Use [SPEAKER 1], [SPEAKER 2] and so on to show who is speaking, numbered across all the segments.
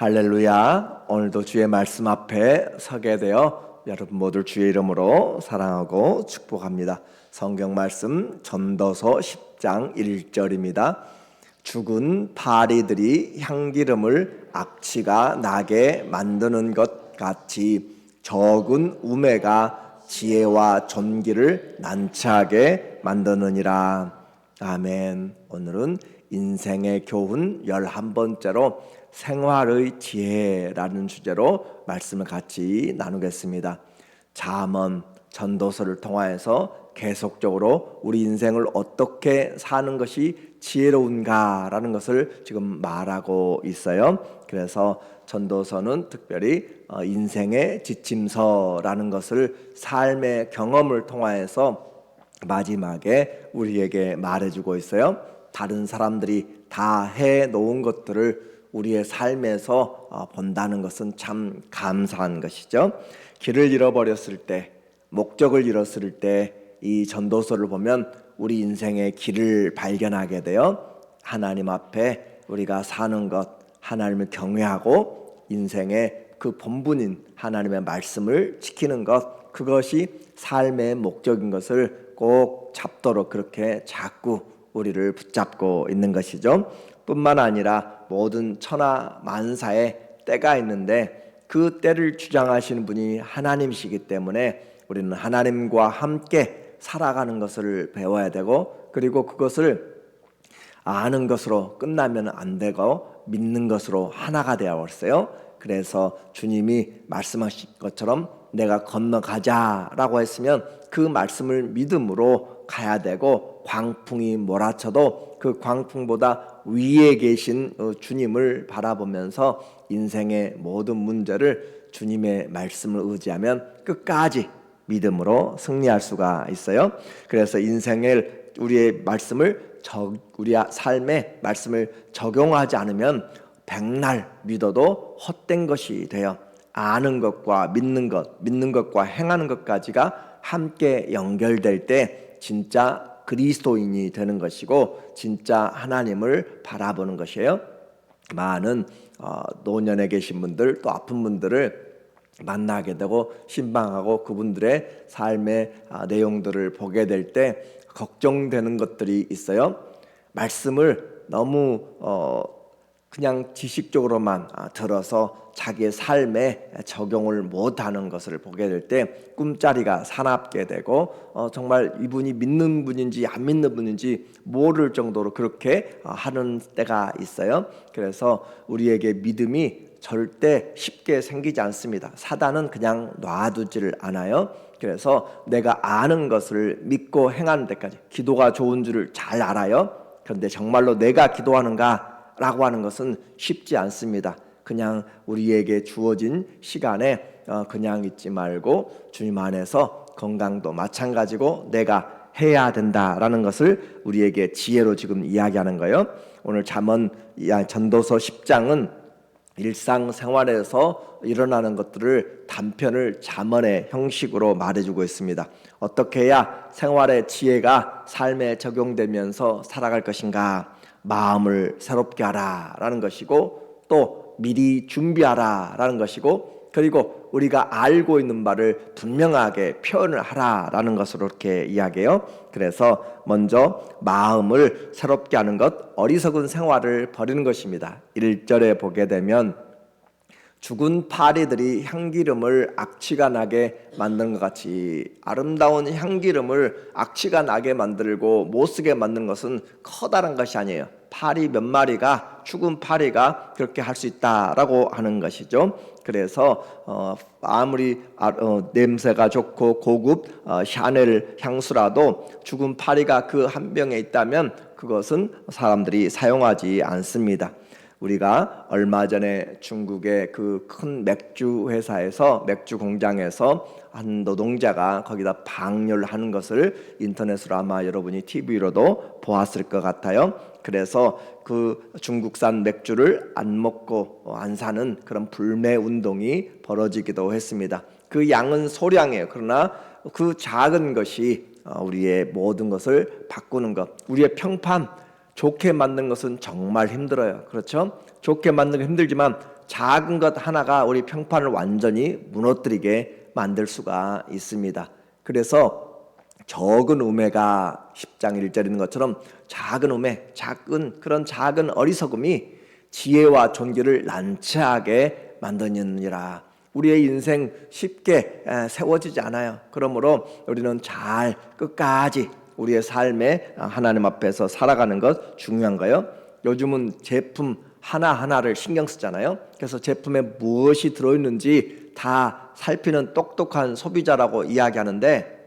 [SPEAKER 1] 할렐루야. 오늘도 주의 말씀 앞에 서게 되어 여러분 모두 주의 이름으로 사랑하고 축복합니다. 성경 말씀 전도서 10장 1절입니다. 죽은 파리들이 향기름을 악취가 나게 만드는 것 같이 적은 우매가 지혜와 존귀를 난처하게 만드느니라. 아멘. 오늘은 인생의 교훈 11번째로 생활의 지혜라는 주제로 말씀을 같이 나누겠습니다. 잠언 전도서를 통하여서 계속적으로 우리 인생을 어떻게 사는 것이 지혜로운가라는 것을 지금 말하고 있어요. 그래서 전도서는 특별히 어, 인생의 지침서라는 것을 삶의 경험을 통하여서 마지막에 우리에게 말해주고 있어요. 다른 사람들이 다 해 놓은 것들을 우리의 삶에서 어, 본다는 것은 참 감사한 것이죠. 길을 잃어버렸을 때, 목적을 잃었을 때 이 전도서를 보면 우리 인생의 길을 발견하게 되어 하나님 앞에 우리가 사는 것, 하나님을 경외하고 인생의 그 본분인 하나님의 말씀을 지키는 것, 그것이 삶의 목적인 것을 꼭 잡도록 그렇게 자꾸 우리를 붙잡고 있는 것이죠. 뿐만 아니라 모든 천하 만사에 때가 있는데 그 때를 주장하시는 분이 하나님이시기 때문에 우리는 하나님과 함께 살아가는 것을 배워야 되고 그리고 그것을 아는 것으로 끝나면 안 되고 믿는 것으로 하나가 되어 버렸어요. 그래서 주님이 말씀하신 것처럼 내가 건너가자라고 했으면 그 말씀을 믿음으로 가야 되고 광풍이 몰아쳐도 그 광풍보다 위에 계신 어, 주님을 바라보면서 인생의 모든 문제를 주님의 말씀을 의지하면 끝까지 믿음으로 승리할 수가 있어요. 그래서 인생을 우리의 말씀을 저, 우리 삶에 말씀을 적용하지 않으면 백날 믿어도 헛된 것이 돼요. 아는 것과 믿는 것, 믿는 것과 행하는 것까지가 함께 연결될 때 진짜 그리스도인이 되는 것이고 진짜 하나님을 바라보는 것이에요. 많은 어, 노년에 계신 분들 또 아픈 분들을 만나게 되고 신방하고 그분들의 삶의 아, 내용들을 보게 될 때 걱정되는 것들이 있어요. 말씀을 너무 어 그냥 지식적으로만 아, 들어서 자기의 삶에 적용을 못하는 것을 보게 될 때 꿈자리가 사납게 되고 어 정말 이분이 믿는 분인지 안 믿는 분인지 모를 정도로 그렇게 어, 하는 때가 있어요. 그래서 우리에게 믿음이 절대 쉽게 생기지 않습니다. 사단은 그냥 놔두지를 않아요. 그래서 내가 아는 것을 믿고 행하는 데까지 기도가 좋은 줄을 잘 알아요. 그런데 정말로 내가 기도하는가 라고 하는 것은 쉽지 않습니다. 그냥 우리에게 주어진 시간에 어, 그냥 있지 말고 주님 안에서 건강도 마찬가지고 내가 해야 된다라는 것을 우리에게 지혜로 지금 이야기하는 거예요. 오늘 잠언 전도서 10장은 일상생활에서 일어나는 것들을 단편을 자문의 형식으로 말해주고 있습니다. 어떻게 해야 생활의 지혜가 삶에 적용되면서 살아갈 것인가? 마음을 새롭게 하라라는 것이고 또 미리 준비하라라는 것이고 그리고 우리가 알고 있는 바를 분명하게 표현을 하라라는 것으로 이렇게 이야기해요. 그래서 먼저 마음을 새롭게 하는 것, 어리석은 생활을 버리는 것입니다. 1절에 보게 되면 죽은 파리들이 향기름을 악취가 나게 만드는 것 같이 아름다운 향기름을 악취가 나게 만들고 못 쓰게 만드는 것은 커다란 것이 아니에요. 파리 몇 마리가 죽은 파리가 그렇게 할 수 있다라고 하는 것이죠. 그래서 어, 아무리 아, 어, 냄새가 좋고 고급 어, 샤넬 향수라도 죽은 파리가 그 한 병에 있다면 그것은 사람들이 사용하지 않습니다. 우리가 얼마 전에 중국의 그 큰 맥주 회사에서 맥주 공장에서 한 노동자가 거기다 방열하는 것을 인터넷으로 아마 여러분이 TV로도 보았을 것 같아요. 그래서 그 중국산 맥주를 안 먹고 안 사는 그런 불매 운동이 벌어지기도 했습니다. 그 양은 소량이에요. 그러나 그 작은 것이 우리의 모든 것을 바꾸는 것, 우리의 평판 좋게 만든 것은 정말 힘들어요. 그렇죠? 좋게 만든 거 힘들지만 작은 것 하나가 우리 평판을 완전히 무너뜨리게 만들 수가 있습니다. 그래서 적은 우매가 10장 1절 있는 것처럼 작은 우매, 작은 그런 작은 어리석음이 지혜와 존귀를 난처하게 만드느니라. 우리의 인생 쉽게 에, 세워지지 않아요. 그러므로 우리는 잘 끝까지 우리의 삶에 하나님 앞에서 살아가는 것 중요한 거요. 요즘은 제품 하나 하나를 신경 쓰잖아요. 그래서 제품에 무엇이 들어있는지 다 살피는 똑똑한 소비자라고 이야기하는데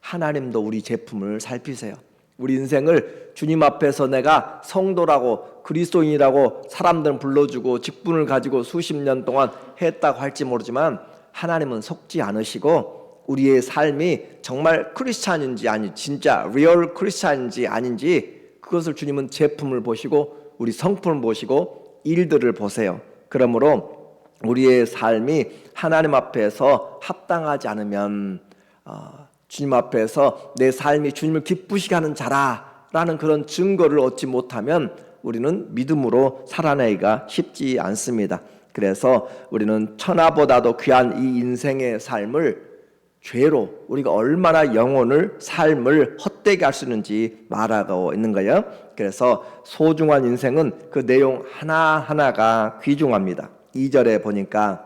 [SPEAKER 1] 하나님도 우리 제품을 살피세요. 우리 인생을 주님 앞에서 내가 성도라고 그리스도인이라고 사람들은 불러주고 직분을 가지고 수십 년 동안 했다고 할지 모르지만 하나님은 속지 않으시고 우리의 삶이 정말 크리스찬인지 아니 진짜 리얼 크리스찬인지 아닌지 그것을 주님은 제품을 보시고 우리 성품을 보시고 일들을 보세요. 그러므로 우리의 삶이 하나님 앞에서 합당하지 않으면 어, 주님 앞에서 내 삶이 주님을 기쁘시게 하는 자라라는 그런 증거를 얻지 못하면 우리는 믿음으로 살아내기가 쉽지 않습니다. 그래서 우리는 천하보다도 귀한 이 인생의 삶을 죄로 우리가 얼마나 영혼을 삶을 헛되게 할 수 있는지 말하고 있는 거예요. 그래서 소중한 인생은 그 내용 하나 하나가 귀중합니다. 2절에 보니까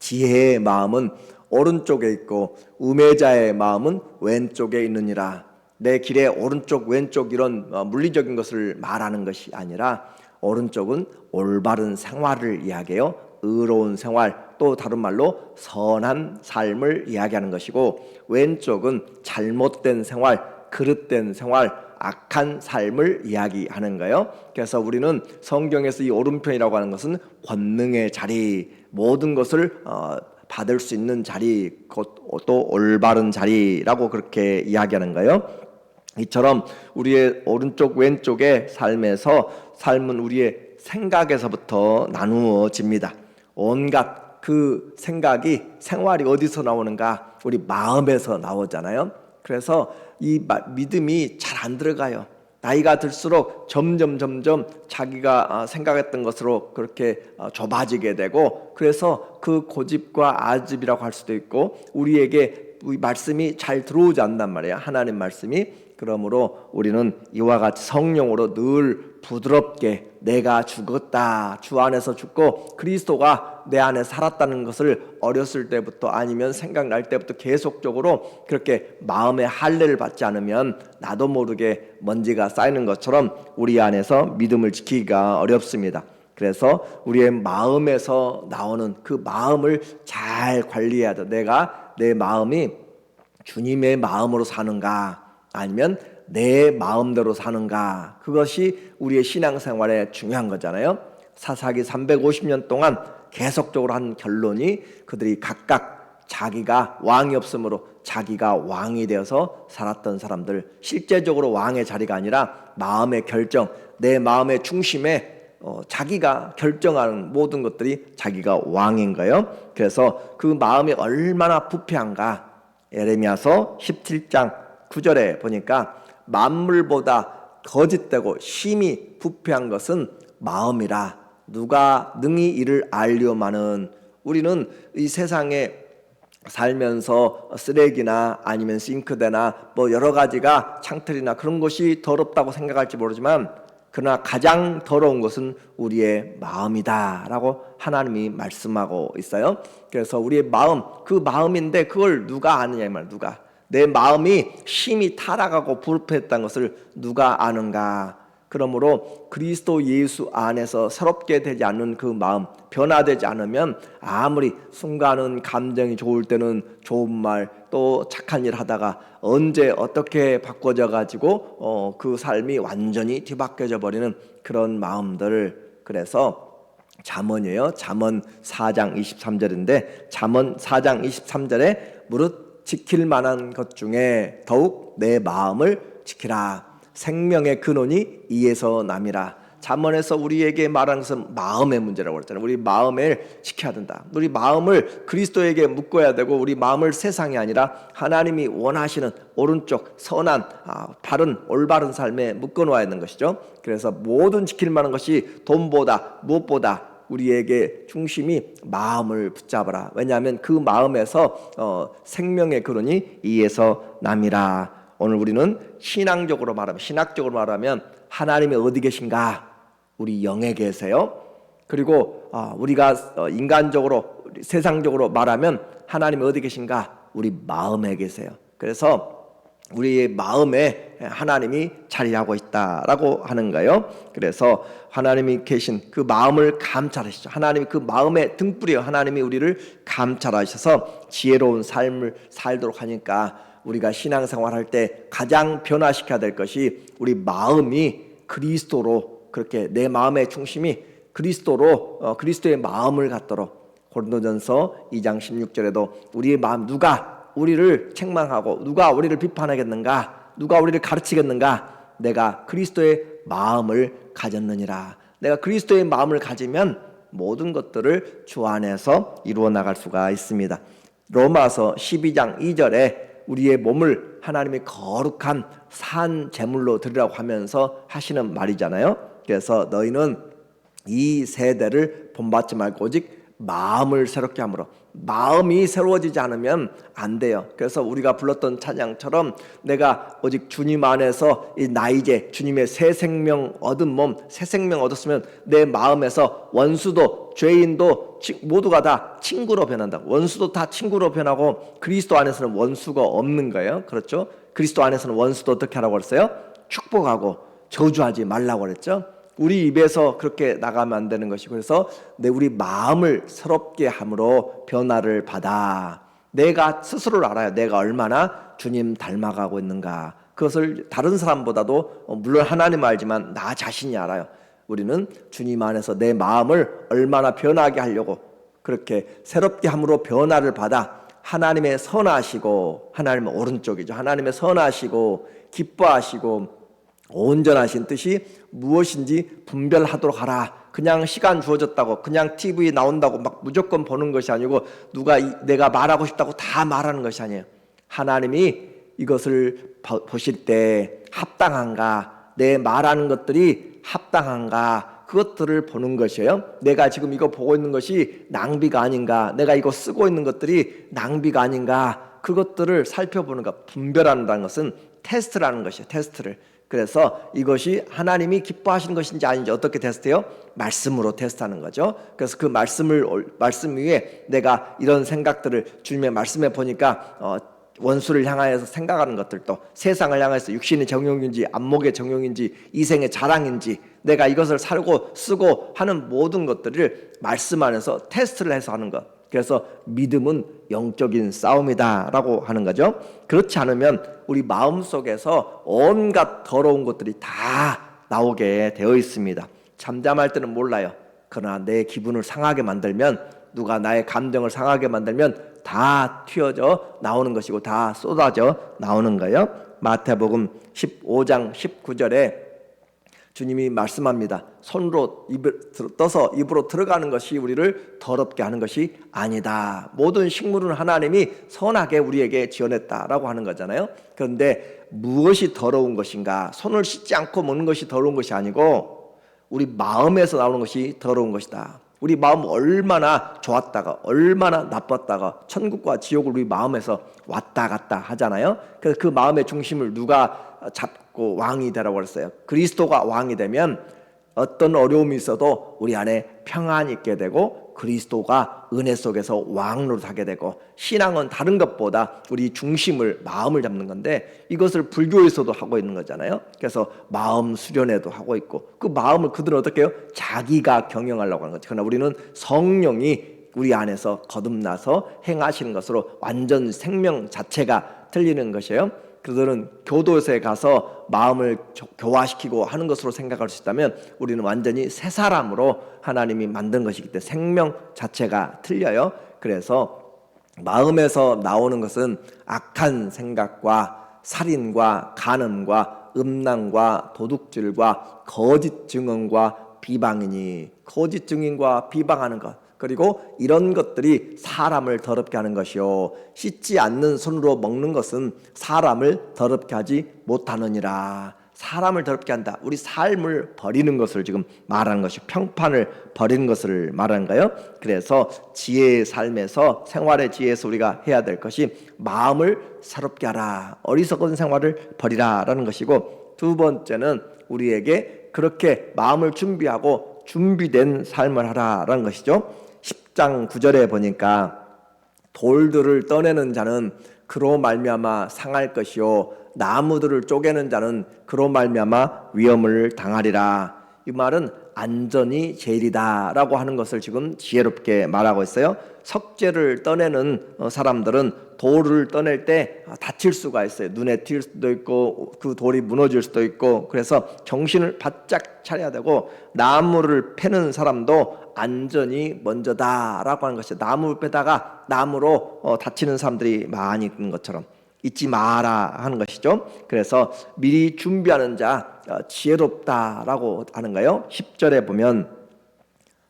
[SPEAKER 1] 지혜의 마음은 오른쪽에 있고 우매자의 마음은 왼쪽에 있느니라. 내 길에 오른쪽 왼쪽 이런 어, 물리적인 것을 말하는 것이 아니라 오른쪽은 올바른 생활을 이야기해요. 의로운 생활 또 다른 말로 선한 삶을 이야기하는 것이고 왼쪽은 잘못된 생활, 그릇된 생활, 악한 삶을 이야기하는 거예요. 그래서 우리는 성경에서 이 오른편이라고 하는 것은 권능의 자리, 모든 것을 어, 받을 수 있는 자리, 또 올바른 자리라고 그렇게 이야기하는 거예요. 이처럼 우리의 오른쪽 왼쪽의 삶에서 삶은 우리의 생각에서부터 나누어집니다. 온갖 그 생각이 생활이 어디서 나오는가? 우리 마음에서 나오잖아요. 그래서 이 믿음이 잘 안 들어가요. 나이가 들수록 점점 점점 자기가 아, 생각했던 것으로 그렇게 어, 좁아지게 되고 그래서 그 고집과 아집이라고 할 수도 있고 우리에게 말씀이 잘 들어오지 않단 말이에요. 하나님 말씀이 그러므로 우리는 이와 같이 성령으로 늘 부드럽게 내가 죽었다. 주 안에서 죽고 그리스도가 내 안에 살았다는 것을 어렸을 때부터 아니면 생각날 때부터 계속적으로 그렇게 마음의 할례를 받지 않으면 나도 모르게 먼지가 쌓이는 것처럼 우리 안에서 믿음을 지키기가 어렵습니다. 그래서 우리의 마음에서 나오는 그 마음을 잘 관리해야 돼. 내가 내 마음이 주님의 마음으로 사는가 아니면 내 마음대로 사는가 그것이 우리의 신앙생활에 중요한 거잖아요. 사사기 350년 동안 계속적으로 한 결론이 그들이 각각 자기가 왕이 없으므로 자기가 왕이 되어서 살았던 사람들 실제적으로 왕의 자리가 아니라 마음의 결정 내 마음의 중심에 어, 자기가 결정하는 모든 것들이 자기가 왕인 거예요. 그래서 그 마음이 얼마나 부패한가 에레미야서 17장 9절에 보니까 만물보다 거짓되고 심히 부패한 것은 마음이라 누가 능히 이를 알려마는 우리는 이 세상에 살면서 쓰레기나 아니면 싱크대나 뭐 여러 가지가 창틀이나 그런 것이 더럽다고 생각할지 모르지만 그러나 가장 더러운 것은 우리의 마음이다라고 하나님이 말씀하고 있어요. 그래서 우리의 마음 그 마음인데 그걸 누가 아느냐 이 말 누가 내 마음이 심히 타락하고 불패했다는 것을 누가 아는가? 그러므로 그리스도 예수 안에서 새롭게 되지 않는 그 마음, 변화되지 않으면 아무리 순간은 감정이 좋을 때는 좋은 말, 또 착한 일 하다가 언제 어떻게 바꿔져 가지고 어, 그 삶이 완전히 뒤바뀌어져 버리는 그런 마음들. 그래서 잠언이에요. 잠언 4장 23절인데 잠언 4장 23절에 무릇 지킬 만한 것 중에 더욱 내 마음을 지키라. 생명의 근원이 이에서 남이라. 잠언에서 우리에게 말하는 것은 마음의 문제라고 그랬잖아요. 우리 마음을 지켜야 된다. 우리 마음을 그리스도에게 묶어야 되고 우리 마음을 세상이 아니라 하나님이 원하시는 오른쪽 선한 아, 바른 올바른 삶에 묶어 놓아야 하는 것이죠. 그래서 모든 지킬 만한 것이 돈보다 무엇보다 우리에게 중심이 마음을 붙잡아라. 왜냐하면 그 마음에서 어, 생명의 근원이 이에서 남이라. 오늘 우리는 신앙적으로 말하면 신학적으로 말하면 하나님이 어디 계신가? 우리 영에 계세요. 그리고 아, 우리가 어, 인간적으로 세상적으로 말하면 하나님이 어디 계신가? 우리 마음에 계세요. 그래서 우리의 마음에 하나님이 자리하고 있다라고 하는 거예요. 그래서 하나님이 계신 그 마음을 감찰하시죠. 하나님이 그 마음의 등불이요. 하나님이 우리를 감찰하셔서 지혜로운 삶을 살도록 하니까 우리가 신앙생활 할 때 가장 변화시켜야 될 것이 우리 마음이 그리스도로 그렇게 내 마음의 중심이 그리스도로 어, 그리스도의 마음을 갖도록 고린도전서 2장 16절에도 우리의 마음 누가 우리를 책망하고 누가 우리를 비판하겠는가? 누가 우리를 가르치겠는가? 내가 그리스도의 마음을 가졌느니라. 내가 그리스도의 마음을 가지면 모든 것들을 주 안에서 이루어 나갈 수가 있습니다. 로마서 12장 2절에 우리의 몸을 하나님이 거룩한 산 제물로 드리라고 하면서 하시는 말이잖아요. 그래서 너희는 이 세대를 본받지 말고 오직 마음을 새롭게 함으로 마음이 새로워지지 않으면 안 돼요. 그래서 우리가 불렀던 찬양처럼 내가 오직 주님 안에서 이 나 이제 주님의 새 생명 얻은 몸, 새 생명 얻었으면 내 마음에서 원수도 죄인도 치- 모두가 다 친구로 변한다. 원수도 다 친구로 변하고 그리스도 안에서는 원수가 없는 거예요. 그렇죠? 그리스도 안에서는 원수도 어떻게 하라고 그랬어요? 축복하고 저주하지 말라고 그랬죠. 우리 입에서 그렇게 나가면 안 되는 것이 그래서 내 우리 마음을 새롭게 함으로 변화를 받아 내가 스스로를 알아요. 내가 얼마나 주님 닮아가고 있는가. 그것을 다른 사람보다도 어, 물론 하나님 알지만 나 자신이 알아요. 우리는 주님 안에서 내 마음을 얼마나 변하게 하려고 그렇게 새롭게 함으로 변화를 받아 하나님의 선하시고 하나님의 오른쪽이죠. 하나님의 선하시고 기뻐하시고 온전하신 뜻이 무엇인지 분별하도록 하라. 그냥 시간 주어졌다고 그냥 TV 나온다고 막 무조건 보는 것이 아니고 누가 이- 내가 말하고 싶다고 다 말하는 것이 아니에요. 하나님이 이것을 보- 보실 때 합당한가 내 말하는 것들이 합당한가 그것들을 보는 것이에요. 내가 지금 이거 보고 있는 것이 낭비가 아닌가 내가 이거 쓰고 있는 것들이 낭비가 아닌가 그것들을 살펴보는 것 분별한다는 것은 테스트라는 것이에요. 테스트를 그래서 이것이 하나님이 기뻐하시는 것인지 아닌지 어떻게 테스트해요? 말씀으로 테스트하는 거죠. 그래서 그 말씀을 올- 말씀 위에 내가 이런 생각들을 주님의 말씀에 보니까 어, 원수를 향하여서 생각하는 것들도 세상을 향해서 육신의 정욕인지 안목의 정욕인지 이생의 자랑인지 내가 이것을 살고 쓰고 하는 모든 것들을 말씀 안에서 테스트를 해서 하는 것. 그래서 믿음은 영적인 싸움이다라고 하는 거죠. 그렇지 않으면 우리 마음 속에서 온갖 더러운 것들이 다 나오게 되어 있습니다. 잠잠할 때는 몰라요. 그러나 내 기분을 상하게 만들면 누가 나의 감정을 상하게 만들면 다 튀어져 나오는 것이고 다 쏟아져 나오는 거예요. 마태복음 15장 19절에 주님이 말씀합니다. 손으로 입을 들- 떠서 입으로 들어가는 것이 우리를 더럽게 하는 것이 아니다. 모든 식물은 하나님이 선하게 우리에게 지어냈다라고 하는 거잖아요. 그런데 무엇이 더러운 것인가? 손을 씻지 않고 먹는 것이 더러운 것이 아니고 우리 마음에서 나오는 것이 더러운 것이다. 우리 마음 얼마나 좋았다가 얼마나 나빴다가 천국과 지옥을 우리 마음에서 왔다 갔다 하잖아요. 그래서 그 마음의 중심을 누가 잡고 왕이 되라고 그랬어요. 그리스도가 왕이 되면 어떤 어려움이 있어도 우리 안에 평안이 있게 되고 그리스도가 은혜 속에서 왕으로 하게 되고 신앙은 다른 것보다 우리 중심을 마음을 잡는 건데 이것을 불교에서도 하고 있는 거잖아요. 그래서 마음 수련회도 하고 있고 그 마음을 그들은 어떻게 해요? 자기가 경영하려고 하는 거죠. 그러나 우리는 성령이 우리 안에서 거듭나서 행하시는 것으로 완전 생명 자체가 틀리는 것이에요. 그들은 교도소에 가서 마음을 조- 교화시키고 하는 것으로 생각할 수 있다면 우리는 완전히 새 사람으로 하나님이 만든 것이기 때문에 생명 자체가 틀려요. 그래서 마음에서 나오는 것은 악한 생각과 살인과 간음과 음란과 도둑질과 거짓 증언과 비방이니 거짓 증인과 비방하는 것 그리고 이런 것들이 사람을 더럽게 하는 것이요 씻지 않는 손으로 먹는 것은 사람을 더럽게 하지 못하느니라 사람을 더럽게 한다. 우리 삶을 버리는 것을 지금 말하는 것이 평판을 버리는 것을 거예요. 그래서 지혜의 삶에서 생활의 지혜에서 우리가 해야 될 것이 마음을 사롭게 하라. 어리석은 생활을 버리라라는 것이고 두 번째는 우리에게 그렇게 마음을 준비하고 준비된 삶을 하라라는 것이죠. 10장 9절에 보니까 돌들을 떠내는 자는 그로 말미암아 상할 것이요 나무들을 쪼개는 자는 그로 말미암아 위험을 당하리라. 이 말은 안전이 제일이다라고 하는 것을 지금 지혜롭게 말하고 있어요. 석재를 떠내는 어, 사람들은 돌을 떠낼 때 다칠 수가 있어요. 눈에 튈 수도 있고 그 돌이 무너질 수도 있고 그래서 정신을 바짝 차려야 되고 나무를 패는 사람도 안전이 먼저다라고 하는 것이 나무를 빼다가 나무로 어, 다치는 사람들이 많이 있는 것처럼 잊지 마라 하는 것이죠. 그래서 미리 준비하는 자 어, 지혜롭다라고 하는 거예요. 10절에 보면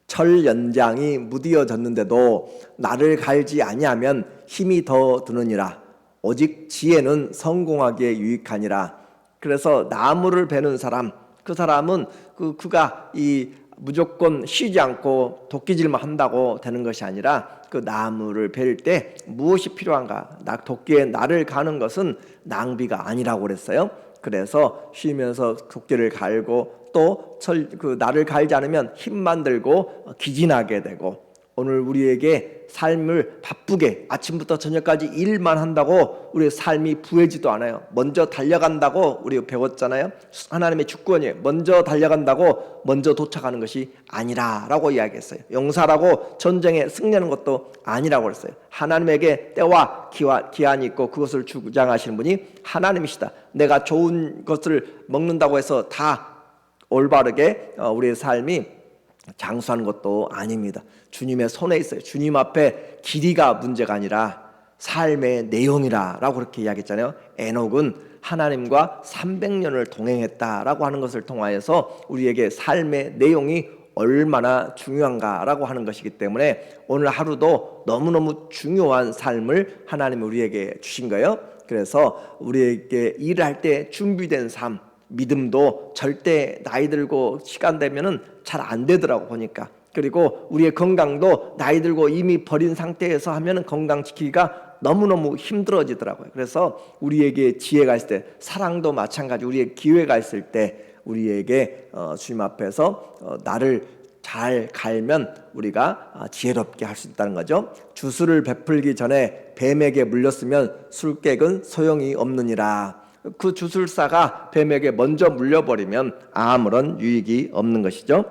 [SPEAKER 1] 철 연장이 무디어졌는데도 나를 갈지 아니하면 힘이 더 드느니라. 오직 지혜는 성공하기에 유익하니라. 그래서 나무를 베는 사람, 그 사람은 그 그가 이 무조건 쉬지 않고 도끼질만 한다고 되는 것이 아니라 그 나무를 벨때 무엇이 필요한가? 나 도끼에 나를 가는 것은 낭비가 아니라고 그랬어요. 그래서 쉬면서 도끼를 갈고 또그 나를 갈지 않으면 힘만 들고 기진하게 되고 오늘 우리에게 삶을 바쁘게 아침부터 저녁까지 일만 한다고 우리의 삶이 부해지도 않아요. 먼저 달려간다고 우리 배웠잖아요. 하나님의 주권이에요. 먼저 달려간다고 먼저 도착하는 것이 아니라라고 이야기했어요. 용사라고 전쟁에 승리하는 것도 아니라고 그랬어요. 하나님에게 때와 기와, 기한이 있고 그것을 주장하시는 분이 하나님이시다. 내가 좋은 것을 먹는다고 해서 다 올바르게 어, 우리의 삶이 장수하는 것도 아닙니다. 주님의 손에 있어요. 주님 앞에 길이가 문제가 아니라 삶의 내용이라라고 그렇게 이야기했잖아요. 에녹은 하나님과 300년을 동행했다라고 하는 것을 통하여서 우리에게 삶의 내용이 얼마나 중요한가라고 하는 것이기 때문에 오늘 하루도 너무너무 중요한 삶을 하나님이 우리에게 주신 거예요. 그래서 우리에게 일을 할때 준비된 삶, 믿음도 절대 나이 들고 시간 되면은 잘 안 되더라고 보니까. 그리고 우리의 건강도 나이 들고 이미 버린 상태에서 하면은 건강 지키기가 너무너무 힘들어지더라고요. 그래서 우리에게 지혜가 있을 때 사랑도 마찬가지 우리의 기회가 있을 때 우리에게 어, 주님 앞에서 어, 나를 잘 갈면 우리가 아, 지혜롭게 할 수 있다는 거죠. 주술을 베풀기 전에 뱀에게 물렸으면 술객은 소용이 없느니라. 그 주술사가 뱀에게 먼저 물려버리면 아무런 유익이 없는 것이죠.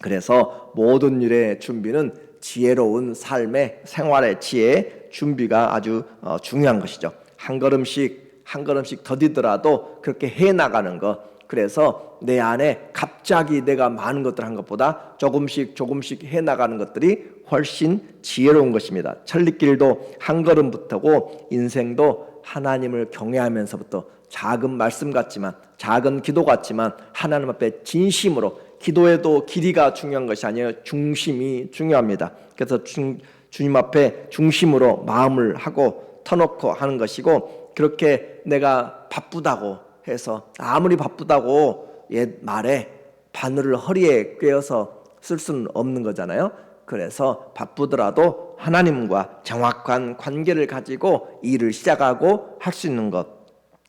[SPEAKER 1] 그래서 모든 일의 준비는 지혜로운 삶의 생활의 지혜 준비가 아주 어, 중요한 것이죠. 한 걸음씩 한 걸음씩 더디더라도 그렇게 해 나가는 것. 그래서 내 안에 갑자기 내가 많은 것들 한 것보다 조금씩 조금씩 해 나가는 것들이 훨씬 지혜로운 것입니다. 천리길도 한 걸음부터고 인생도 하나님을 경외하면서부터 작은 말씀 같지만 작은 기도 같지만 하나님 앞에 진심으로 기도에도 길이가 중요한 것이 아니에요. 중심이 중요합니다. 그래서 중, 주님 앞에 중심으로 마음을 하고 터놓고 하는 것이고 그렇게 내가 바쁘다고 해서 아무리 바쁘다고 옛 말에 바늘을 허리에 꿰어서 쓸 수는 없는 거잖아요. 그래서 바쁘더라도 하나님과 정확한 관계를 가지고 일을 시작하고 할 수 있는 것.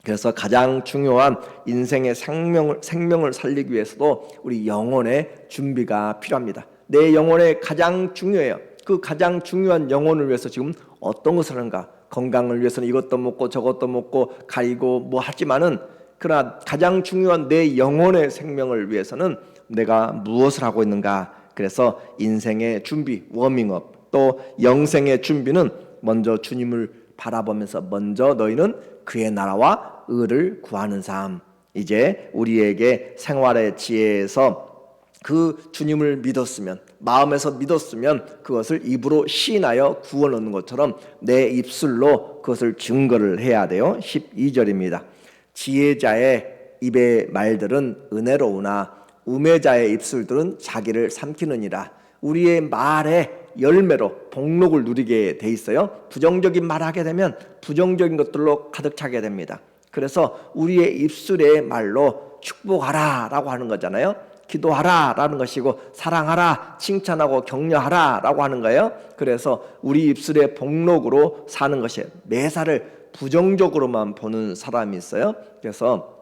[SPEAKER 1] 그래서 가장 중요한 인생의 생명을 생명을 살리기 위해서도 우리 영혼의 준비가 필요합니다. 내 영혼의 가장 중요해요. 그 가장 중요한 영혼을 위해서 지금 어떤 것을 하는가? 건강을 위해서는 이것도 먹고 저것도 먹고 가리고 뭐 하지만은 그러나 가장 중요한 내 영혼의 생명을 위해서는 내가 무엇을 하고 있는가? 그래서 인생의 준비, 워밍업, 또 영생의 준비는 먼저 주님을 바라보면서 먼저 너희는 그의 나라와 의를 구하는 삶. 이제 우리에게 생활의 지혜에서 그 주님을 믿었으면 마음에서 믿었으면 그것을 입으로 시인하여 구워 넣는 것처럼 내 입술로 그것을 증거를 해야 돼요. 12절입니다. 지혜자의 입의 말들은 은혜로우나 우매자의 입술들은 자기를 삼키느니라. 우리의 말에 열매로 복록을 누리게 돼 있어요. 부정적인 말 하게 되면 부정적인 것들로 가득 차게 됩니다. 그래서 우리의 입술의 말로 축복하라라고 하는 거잖아요. 기도하라라는 것이고 사랑하라, 칭찬하고 격려하라라고 하는 거예요. 그래서 우리 입술의 복록으로 사는 것이 매사를 부정적으로만 보는 사람이 있어요. 그래서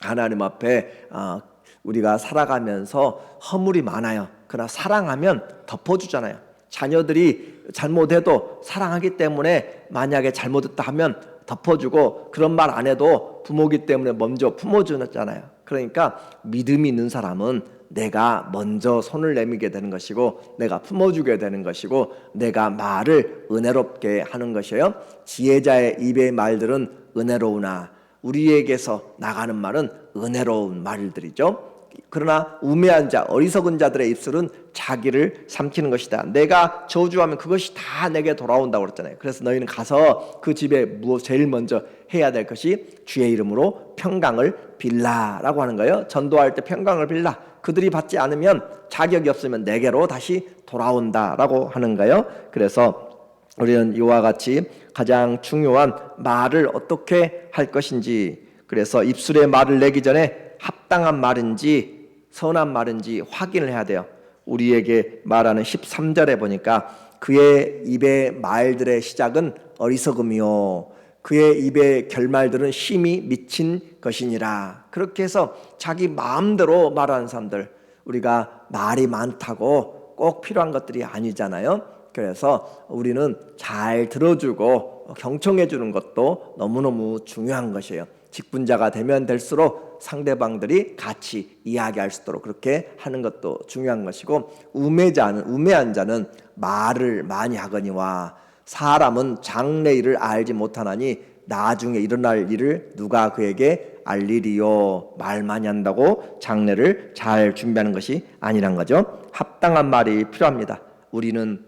[SPEAKER 1] 하나님 앞에 아, 우리가 살아가면서 허물이 많아요. 그러나 사랑하면 덮어주잖아요. 자녀들이 잘못해도 사랑하기 때문에 만약에 잘못했다 하면 덮어주고 그런 말 안 해도 부모기 때문에 먼저 품어주잖아요. 그러니까 믿음이 있는 사람은 내가 먼저 손을 내밀게 되는 것이고 내가 품어주게 되는 것이고 내가 말을 은혜롭게 하는 것이에요. 지혜자의 입의 말들은 은혜로우나 우리에게서 나가는 말은 은혜로운 말들이죠. 그러나 우매한 자, 어리석은 자들의 입술은 자기를 삼키는 것이다. 내가 저주하면 그것이 다 내게 돌아온다고 그랬잖아요. 그래서 너희는 가서 그 집에 무엇 제일 먼저 해야 될 것이 주의 이름으로 평강을 빌라라고 하는 거예요. 전도할 때 평강을 빌라. 그들이 받지 않으면 자격이 없으면 내게로 다시 돌아온다라고 하는 거예요. 그래서 우리는 이와 같이 가장 중요한 말을 어떻게 할 것인지 그래서 입술에 말을 내기 전에 합당한 말인지 선한 말인지 확인을 해야 돼요. 우리에게 말하는 13절에 보니까 그의 입의 말들의 시작은 어리석음이요 그의 입의 결말들은 심히 미친 것이니라. 그렇게 해서 자기 마음대로 말하는 사람들 우리가 말이 많다고 꼭 필요한 것들이 아니잖아요. 그래서 우리는 잘 들어주고 경청해 주는 것도 너무너무 중요한 것이에요. 직분자가 되면 될수록 상대방들이 같이 이야기할 수 있도록 그렇게 하는 것도 중요한 것이고 우매자는 우매한 자는 말을 많이 하거니와 사람은 장래 일을 알지 못하나니 나중에 일어날 일을 누가 그에게 알리리요? 말 많이 한다고 장래를 잘 준비하는 것이 아니란 거죠. 합당한 말이 필요합니다. 우리는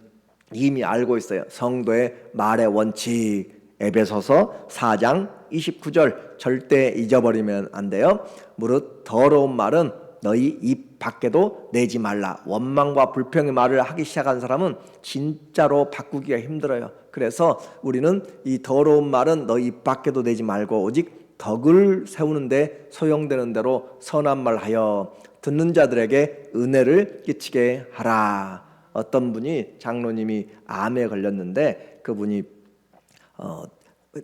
[SPEAKER 1] 이미 알고 있어요. 성도의 말의 원칙. 에베소서 4장 29절 절대 잊어버리면 안 돼요. 무릇 더러운 말은 너희 입 밖에도 내지 말라. 원망과 불평의 말을 하기 시작한 사람은 진짜로 바꾸기가 힘들어요. 그래서 우리는 이 더러운 말은 너희 입 밖에도 내지 말고 오직 덕을 세우는데 소용되는 대로 선한 말 하여 듣는 자들에게 은혜를 끼치게 하라. 어떤 분이 장로님이 암에 걸렸는데 그분이 어,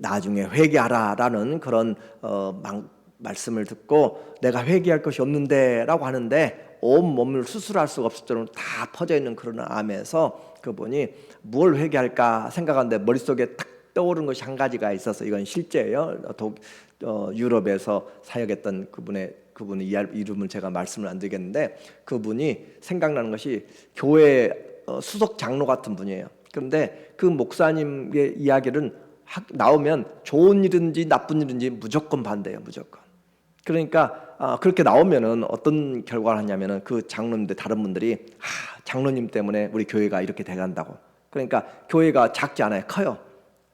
[SPEAKER 1] 나중에 회개하라라는 그런 어, 망, 말씀을 듣고 내가 회개할 것이 없는데라고 하는데 온 몸을 수술할 수가 없을 정도로 다 퍼져 있는 그런 암에서 그분이 뭘 회개할까 생각하는데 머릿속에 탁 떠오른 것이 한 가지가 있어서 이건 실제예요. 독, 어, 유럽에서 사역했던 그분의 그분의 이름을 제가 말씀을 안 드리겠는데 그분이 생각나는 것이 교회 어, 수석 장로 같은 분이에요. 그런데 그 목사님의 이야기는 나오면 좋은 일인지 나쁜 일인지 무조건 반대예요, 무조건. 그러니까 아, 그렇게 나오면은 어떤 결과를 하냐면은 그 장로님들 다른 분들이 아, 장로님 때문에 우리 교회가 이렇게 돼간다고. 그러니까 교회가 작지 않아요, 커요.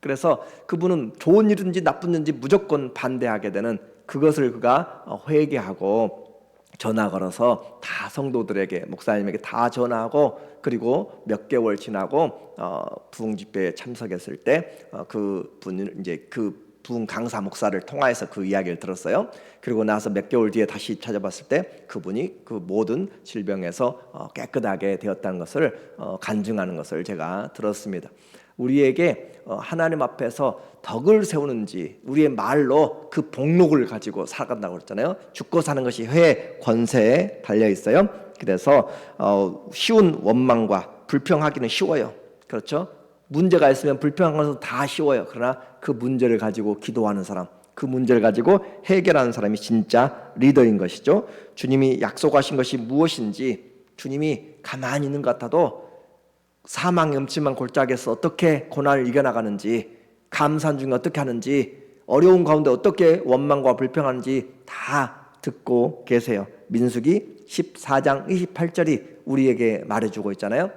[SPEAKER 1] 그래서 그분은 좋은 일인지 나쁜 일인지 무조건 반대하게 되는 그것을 그가 어, 회개하고 전화 걸어서 다 성도들에게 목사님에게 다 전화하고 그리고 몇 개월 지나고 어, 부흥 집회에 참석했을 때그 어, 분은 이제 그 부흥 강사 목사를 통하여서 그 이야기를 들었어요. 그리고 나서 몇 개월 뒤에 다시 찾아봤을 때 그분이 그 모든 질병에서 어, 깨끗하게 되었다는 것을 어, 간증하는 것을 제가 들었습니다. 우리에게 어, 하나님 앞에서 덕을 세우는지 우리의 말로 그 복록을 가지고 살아간다고 그랬잖아요. 죽고 사는 것이 회 권세에 달려 있어요. 그래서 어, 쉬운 원망과 불평하기는 쉬워요. 그렇죠? 문제가 있으면 불평한 것은 다 쉬워요. 그러나 그 문제를 가지고 기도하는 사람, 그 문제를 가지고 해결하는 사람이 진짜 리더인 것이죠. 주님이 약속하신 것이 무엇인지 주님이 가만히 있는 것 같아도 사망 염침한 골짜기에서 어떻게 고난을 이겨나가는지 감산 중에 어떻게 하는지 어려운 가운데 어떻게 원망과 불평하는지 다 듣고 계세요. 민수기 14장 28절이 우리에게 말해주고 있잖아요.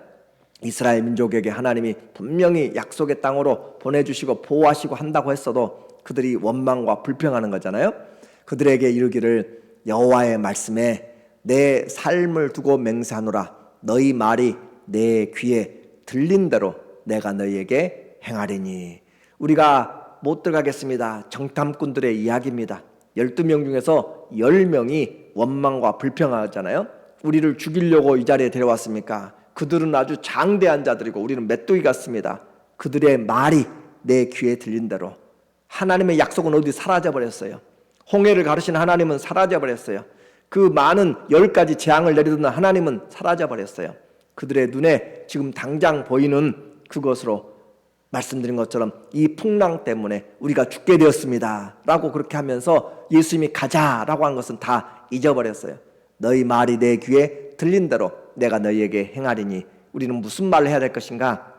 [SPEAKER 1] 이스라엘 민족에게 하나님이 분명히 약속의 땅으로 보내주시고 보호하시고 한다고 했어도 그들이 원망과 불평하는 거잖아요. 그들에게 이르기를 여호와의 말씀에 내 삶을 두고 맹세하노라 너희 말이 내 귀에 들린 대로 내가 너희에게 행하리니 우리가 못 들어가겠습니다. 정탐꾼들의 이야기입니다. 12명 중에서 10명이 원망과 불평하잖아요. 우리를 죽이려고 이 자리에 데려왔습니까? 그들은 아주 장대한 자들이고 우리는 메뚜기 같습니다. 그들의 말이 내 귀에 들린 대로 하나님의 약속은 어디 사라져 버렸어요. 홍해를 가르신 하나님은 사라져 버렸어요. 그 많은 열 가지 재앙을 내리던 하나님은 사라져 버렸어요. 그들의 눈에 지금 당장 보이는 그것으로 말씀드린 것처럼 이 풍랑 때문에 우리가 죽게 되었습니다. 라고 그렇게 하면서 예수님이 가자라고 한 것은 다 잊어버렸어요. 너희 말이 내 귀에 들린 대로 내가 너희에게 행하리니 우리는 무슨 말을 해야 될 것인가?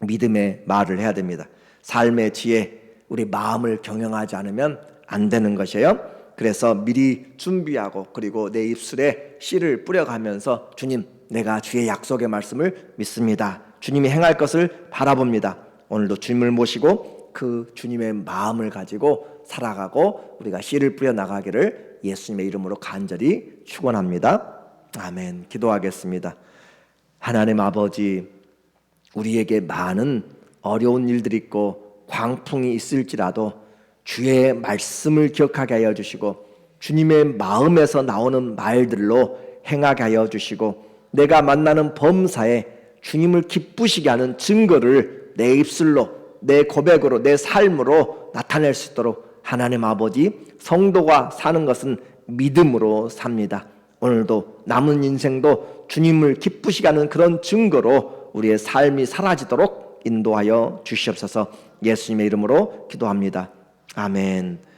[SPEAKER 1] 믿음의 말을 해야 됩니다. 삶의 지혜, 우리 마음을 경영하지 않으면 안 되는 것이에요. 그래서 미리 준비하고 그리고 내 입술에 씨를 뿌려가면서 주님, 내가 주의 약속의 말씀을 믿습니다. 주님이 행할 것을 바라봅니다. 오늘도 주님을 모시고 그 주님의 마음을 가지고 살아가고 우리가 씨를 뿌려 나가기를 예수님의 이름으로 간절히 축원합니다. 아멘. 기도하겠습니다. 하나님 아버지 우리에게 많은 어려운 일들이 있고 광풍이 있을지라도 주의 말씀을 기억하게 하여 주시고 주님의 마음에서 나오는 말들로 행하게 하여 주시고 내가 만나는 범사에 주님을 기쁘시게 하는 증거를 내 입술로 내 고백으로 내 삶으로 나타낼 수 있도록 하나님 아버지 성도가 사는 것은 믿음으로 삽니다. 오늘도 남은 인생도 주님을 기쁘시게 하는 그런 증거로 우리의 삶이 사라지도록 인도하여 주시옵소서 예수님의 이름으로 기도합니다. 아멘.